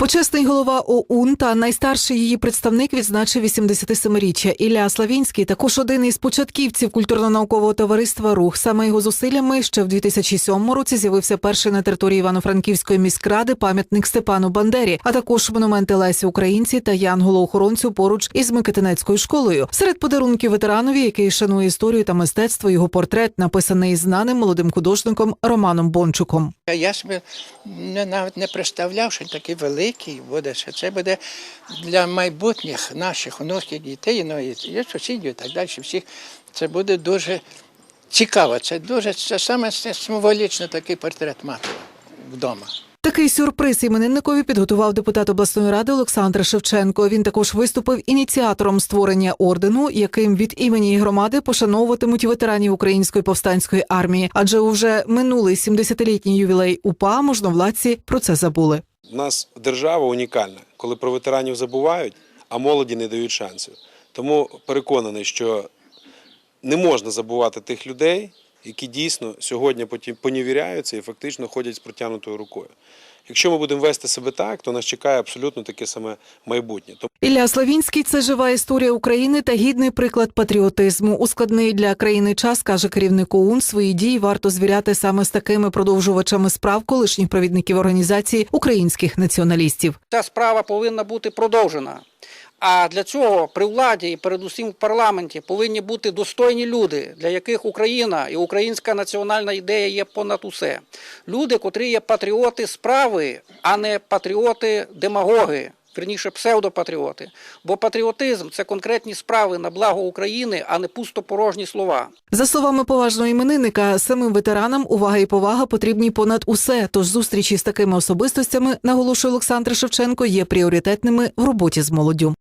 Почесний голова ОУН та найстарший її представник відзначив 87-річчя. Ілля Славінський також один із початківців культурно-наукового товариства Рух. Саме його зусиллями ще в 2007 році з'явився перший на території Івано-Франківської міськради пам'ятник Степану Бандері, а також монументи Лесі Українці та Янголу-охоронцю поруч із Микитинецькою школою. Серед подарунків ветеранові, який шанує історію та мистецтво, його портрет написаний знаним молодим художником Романом Бончуком. Я собі не, навіть не представляв, що такий великий буде, що це буде для майбутніх наших онуків дітей, ну і сусідів і так далі. Всіх це буде дуже цікаво. Це дуже це саме символічно такий портрет мати вдома. Такий сюрприз іменинникові підготував депутат обласної ради Олександр Шевченко. Він також виступив ініціатором створення ордену, яким від імені громади пошановуватимуть ветеранів української повстанської армії. Адже уже минулий 70-літній ювілей УПА можновладці про це забули. У нас держава унікальна, коли про ветеранів забувають, а молоді не дають шансів. Тому переконаний, що не можна забувати тих людей, які дійсно сьогодні потім поневіряються і фактично ходять з протягнутою рукою. Якщо ми будемо вести себе так, то нас чекає абсолютно таке саме майбутнє. Ілля Славінський це жива історія України та гідний приклад патріотизму. У складний для країни час каже керівник ОУН, свої дії варто звіряти саме з такими продовжувачами справ колишніх провідників організації українських націоналістів. Ця справа повинна бути продовжена. А для цього при владі і передусім в парламенті повинні бути достойні люди, для яких Україна і українська національна ідея є понад усе. Люди, котрі є патріоти справи, а не патріоти демагоги. Верніше псевдопатріоти, бо патріотизм це конкретні справи на благо України, а не пустопорожні слова. За словами поважного іменинника, самим ветеранам увага і повага потрібні понад усе. Тож зустрічі з такими особистостями, наголошує Олександр Шевченко, є пріоритетними в роботі з молоддю.